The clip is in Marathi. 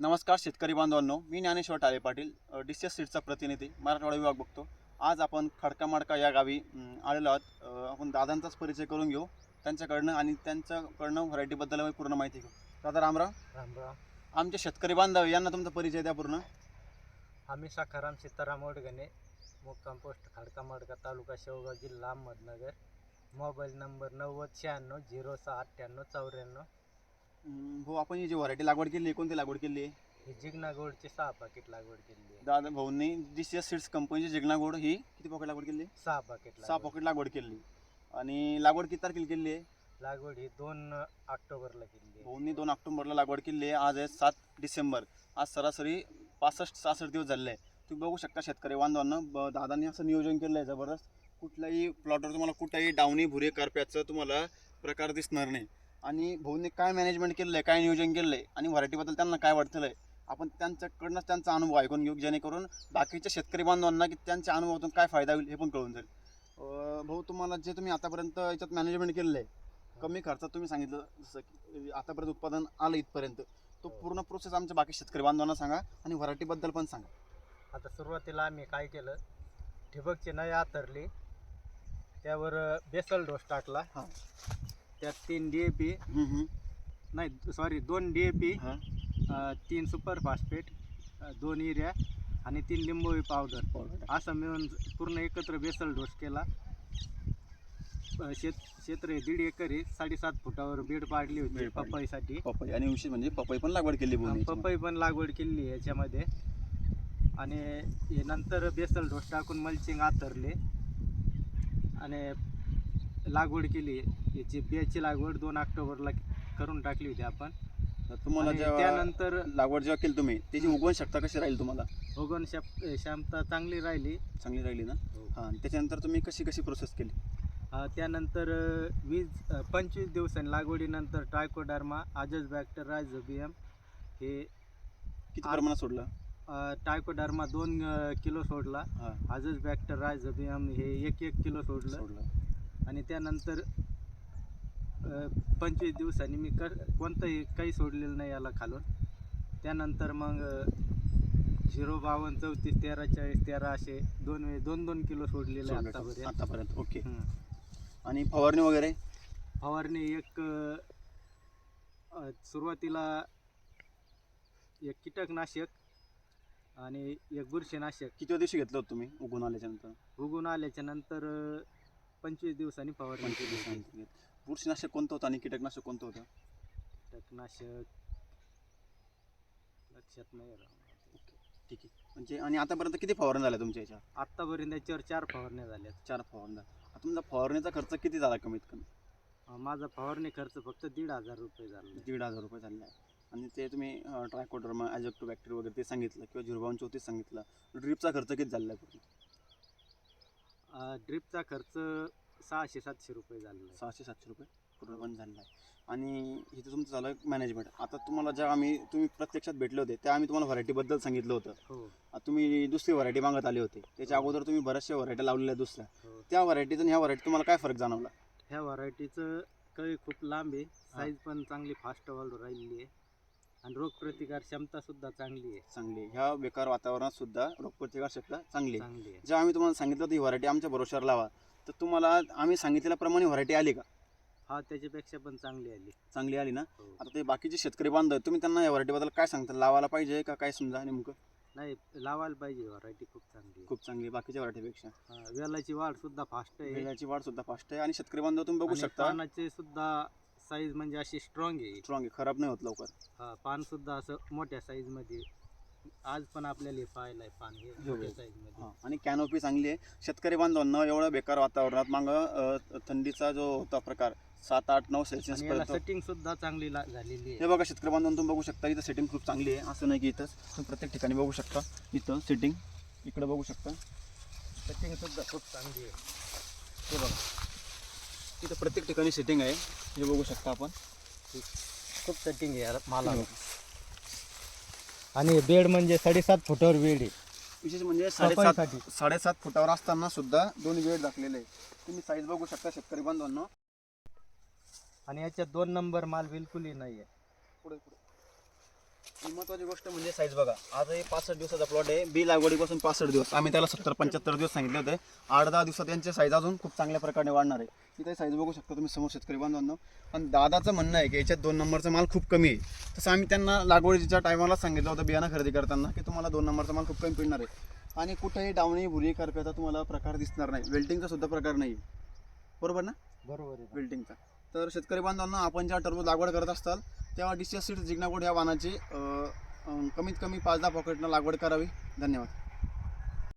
नमस्कार शेतकरी बांधवांनो मी Dnyaneshwar Tale Patil D C S सीटचा प्रतिनिधी मराठवाडा विभाग बघतो. आज आपण खडका माडका या गावी आलेलो आहोत. आपण दादांचाच परिचय करून घेऊ त्यांच्याकडनं आणि त्यांच्याकडनं व्हरायटीबद्दल पूर्ण माहिती घेऊ. दादा रामराव राम. राम आमचे शेतकरी बांधव यांना तुमचा परिचय द्या पूर्ण. आम्ही साखाराम सीताराम ओडगणे मुक्काम पोस्ट खडका मडका तालुका शेवगाव जिल्हा अहमदनगर. मोबाईल नंबर नव्वद शहाण्णव झिरो सहा अठ्ठ्याण्णव चौऱ्याण्णव. भाऊ आपण ही जी व्हरायटी लागवड केली कोणती लागवड केली? आहे ही जिग्ना गोल्डची सहा पाकिट लागवड केली आहे. दादा भाऊंनी डी सी एस सीट्स कंपनीची जिगना गोड ही किती पॉकेट लागवड केली? सहा पाकिट सहा. पॉकेट लागवड केली. आणि लागवड किती तारखेला केली आहे? लागवड ही दोन ऑक्टोबरला केली आहे. भाऊंनी दोन ऑक्टोबरला लागवड केली आहे. आज आहे सात डिसेंबर. आज सरासरी पासष्ट सहासष्ट दिवस झालेले आहे तुम्ही बघू शकता शेतकरी बांधवांना ब दादांनी असं नियोजन केलं आहे जबरदस्त कुठल्याही प्लॉटवर तुम्हाला कुठल्याही डावणी भुरे करप्याचं तुम्हाला प्रकार दिसणार नाही. आणि भाऊंनी काय मॅनेजमेंट केलं आहे काय नियोजन केलं आहे आणि व्हरायटीबद्दल त्यांना काय वाटतं आहे आपण त्यांच्याकडनंच त्यांचा अनुभव ऐकून घेऊ जेणेकरून बाकीच्या शेतकरी बांधवांना की त्यांच्या अनुभवातून काय फायदा होईल हे पण कळून जाईल भाऊ तुम्हाला जे तुम्ही आतापर्यंत याच्यात मॅनेजमेंट केलेलं आहे कमी खर्चात तुम्ही सांगितलं जसं की आतापर्यंत उत्पादन आलं इथपर्यंत तो. पूर्ण प्रोसेस आमच्या बाकी शेतकरी बांधवांना सांगा आणि व्हरायटीबद्दल पण सांगा आता सुरुवातीला आम्ही काय केलं ठिबकची नळी आतरली त्यावर बेसल डोस टाकला हां. त्यात तीन डी ए पी नाही सॉरी दोन डी ए पी तीन सुपर फास्फेट दोन युरिया आणि तीन लिंबोळी पावडर असं मिळून पूर्ण एकत्र बेसल डोस केला. शेत क्षेत्र आहे दीड एकर आहे. साडेसात फुटावर बेड पाडली होती. पपईसाठी. पपई आणि विशेष म्हणजे पपई पण लागवड केली पपई पण लागवड केली याच्यामध्ये. आणि नंतर बेसल डोस टाकून मल्चिंग आतरले. आणि लागवड केली याची बियाची लागवड दोन ऑक्टोबरला करून टाकली होती आपण. तुम्हाला आणि जेव्हा त्यानंतर लागवड जेव्हा केली तुम्ही त्याची उगवण शकता कशी राहील तुम्हाला? उगवण क्षम- क्षमता चांगली राहिली. चांगली राहिली ना? हां. आणि त्याच्यानंतर तुम्ही कशी कशी प्रोसेस केली? अ, त्यानंतर अ, वीस अ, पंचवीस दिवसांनी लागवडीनंतर टायकोडर्मा आजस बॅक्टर रायझोबियम हे किती आ- प्रमाणात सोडलं? अ, टायकोडर्मा दोन अ, किलो सोडला. हां. आजस बॅक्टर रायझोबियम हे एक एक किलो सोडलं. सोडलं. आणि त्यानंतर पंचवीस दिवसांनी मी कर कोणतंही काही सोडलेलं नाही याला खालून. त्यानंतर मग झिरो बावन्न चौतीस तेरा चाळीस तेरा असे दोन वे दोन दोन किलो सोडलेले आतापर्यंत. आतापर्यंत. ओके. आणि फवारणी वगैरे? फवारणी एक सुरुवातीला एक कीटकनाशक आणि एक बुरशीनाशक. किती दिवशी घेतलं होतं तुम्ही उगवून आल्याच्यानंतर उगून आल्याच्यानंतर अ, पंचवीस दिवसांनी फवारणी पंचवीस केली. दिवसांनी. बुरशीनाशक कोणतं होतं आणि कीटकनाशक कोणतं होतं? कीटकनाशक लक्षात नाही राहणार. ठीक आहे. म्हणजे आणि आतापर्यंत किती फवारणी झाल्या तुमच्या याच्या आत्तापर्यंत याच्यावर चार फवारण्या झाल्यात. चार फवारण्या. आता तुमचा फवारणीचा खर्च किती झाला कमीत कमी? अ, माझा फवारणी खर्च फक्त दीड हजार रुपये झाला. दीड हजार रुपये झालेला आहे आणि ते तुम्ही ट्रायकोडर्मा ॲजेक्टो बॅक्टेरिया वगैरे ते सांगितलं किंवा झिरोबावन चौतीस सांगितलं. ड्रिपचा खर्च किती झालेला आहे पूर्ण? ड्रिपचा खर्च सहाशे सातशे रुपये झालेला आहे. सहाशे सातशे रुपये पूर्णपणे झालेला आहे. आणि इथं तुमचं झालं मॅनेजमेंट आता तुम्हाला ज्या आम्ही तुम्ही प्रत्यक्षात भेटले होते त्या आम्ही तुम्हाला व्हरायटीबद्दल सांगितलं होतं. हो. आता तुम्ही दुसरी व्हरायटी मागत आले होते. त्याच्या अगोदर तुम्ही बऱ्याचशा व्हरायटी लावलेल्या दुसऱ्या. हो. त्या व्हरायटीचं आणि ह्या व्हरायटी तुम्हाला काय फरक जाणवला? ह्या व्हरायटीचं कळी खूप लांब आहे. साईज पण चांगली फास्ट वाढू राहिलेली आहे. आणि रोगप्रतिकार क्षमता सुद्धा चांगली आहे. चांगली. ह्या बेकार वातावरणात सुद्धा रोगप्रतिकार शक्ती चांगली आहे. चांगली आहे. जेव्हा आम्ही तुम्हाला सांगितलं होतं ही व्हरायटी आमच्या भरोश्यावर लावा तर तुम्हाला आम्ही सांगितल्याप्रमाणे व्हरायटी आली का? हा त्याच्यापेक्षा पण चांगली आली. चांगली आली ना? हो. आता ते बाकीचे शेतकरी बांधव आहेत, तुम्ही त्यांना या व्हरायटीबद्दल काय सांगता? लावायला पाहिजे का काय समजा नेमकं? नाही लावायला पाहिजे व्हरायटी खूप चांगली आहे. खूप चांगली आहे बाकीच्या व्हरायटीपेक्षा. हा, वेलाची वाढ सुद्धा फास्ट आहे. वेळाची वाढ सुद्धा फास्ट आहे. आणि शेतकरी बांधव तुम्ही बघू आणि शकता. पानाची सुद्धा साईज म्हणजे अशी स्ट्रॉंग आहे. स्ट्रॉंग आहे. खराब नाही होत लवकर. हा पान सुद्धा असं मोठ्या साईजमध्ये. आज पण आपल्याला हे पाहायला आहे पान हे हो. मोठ्या साईजमध्ये. हां आणि कॅनोपी चांगली आहे. शेतकरी बांधवांना एवढं बेकार वातावरणात मागं थंडीचा जो होता प्रकार सात आठ नऊ सेल्सिअस आणि याला पर्यंत. सेटिंग सुद्धा चांगली ला- झालेली हे आहे बघा शेतकरी बांधवांना तुम्ही बघू शकता इथं सेटिंग खूप चांगली आहे. असं नाही की इथं तुम्ही प्रत्येक ठिकाणी बघू शकता. इथं सेटिंग इकडे बघू शकता. सेटिंग सुद्धा खूप चांगली आहे. हे बघा. इथं प्रत्येक ठिकाणी सेटिंग आहे. हे बघू शकता आपण. खूप सेटिंग आहे माला आणि बेड म्हणजे साडेसात फुटावर बेड आहे. विशेष म्हणजे साडेसात. साडेसात फुटावर असताना सुद्धा दोन वेळ दाखलेले आहे तुम्ही साईज बघू शकता शेतकरी बांधवांना आणि याच्यात दोन नंबर माल बिलकुलही नाही आहे पुढे पुढे. ही महत्वाची गोष्ट म्हणजे साईज बघा. आज हे पासष्ट दिवसाचा प्लॉट आहे. बी लागवडीपासून पासष्ट दिवस. आम्ही त्याला सत्तर पंच्याहत्तर दिवस सांगितले होते. आठ दहा दिवसात त्यांचे साईज अजून खूप चांगल्या प्रकारे वाढणार आहे. इथे साईज बघू शकता तुम्ही समोर शेतकरी बांधवांनो. आणि दादाचं म्हणणं आहे की याच्यात दोन नंबरचा माल खूप कमी आहे. तसं आम्ही त्यांना लागवडीच्या टायमाला सांगितलं होतं बियाणं खरेदी करताना की तुम्हाला दोन नंबरचा माल खूप कमी पिळणार आहे. आणि कुठेही डावणी भुरी करकता तुम्हाला प्रकार दिसणार नाही. वेल्टिंगचा सुद्धा प्रकार नाही बरोबर ना? बरोबर आहे. बिल्डिंगचा तर शेतकरी बांधवांना आपण जेव्हा टरबूज लागवड करत असताल तेव्हा डिसिया सीड जिग्नागोड या वाहनाची कमीत कमी पाच दहा पॉकेटनं लागवड करावी. धन्यवाद.